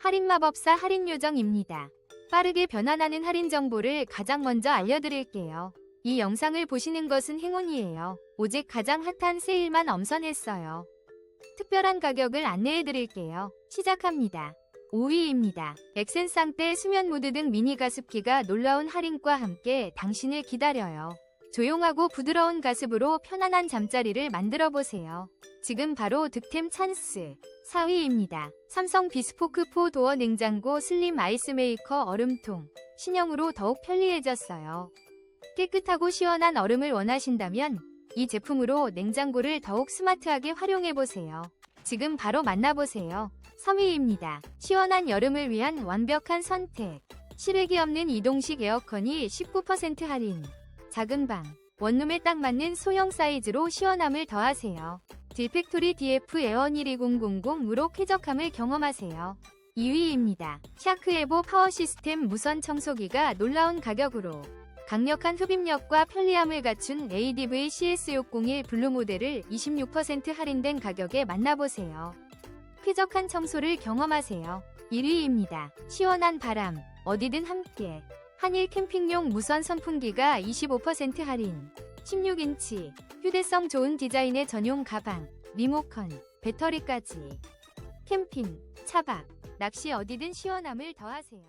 할인마법사 할인요정입니다. 빠르게 변환하는 할인 정보를 가장 먼저 알려드릴게요. 이 영상을 보시는 것은 행운이에요. 오직 가장 핫한 세일만 엄선했어요. 특별한 가격을 안내해드릴게요. 시작합니다. 5위입니다. 엑센상때 수면 모드 등 미니 가습기가 놀라운 할인과 함께 당신을 기다려요. 조용하고 부드러운 가습으로 편안한 잠자리를 만들어 보세요. 지금 바로 득템 찬스. 4위입니다. 삼성 비스포크 4 도어 냉장고 슬림 아이스메이커 얼음통. 신형으로 더욱 편리해졌어요. 깨끗하고 시원한 얼음을 원하신다면 이 제품으로 냉장고를 더욱 스마트하게 활용해 보세요. 지금 바로 만나보세요. 3위입니다. 시원한 여름을 위한 완벽한 선택. 실외기 없는 이동식 에어컨이 19% 할인. 작은 방. 원룸에 딱 맞는 소형 사이즈로 시원함을 더하세요. 딜팩토리 DF 에어 12000으로 쾌적함을 경험하세요. 2위입니다. 샤크에보 파워 시스템 무선 청소기가 놀라운 가격으로 강력한 흡입력과 편리함을 갖춘 ADV CS601 블루 모델을 26% 할인된 가격에 만나보세요. 쾌적한 청소를 경험하세요. 1위입니다. 시원한 바람, 어디든 함께. 한일 캠핑용 무선 선풍기가 25% 할인. 16인치, 휴대성 좋은 디자인의 전용 가방, 리모컨, 배터리까지. 캠핑, 차박, 낚시 어디든 시원함을 더하세요.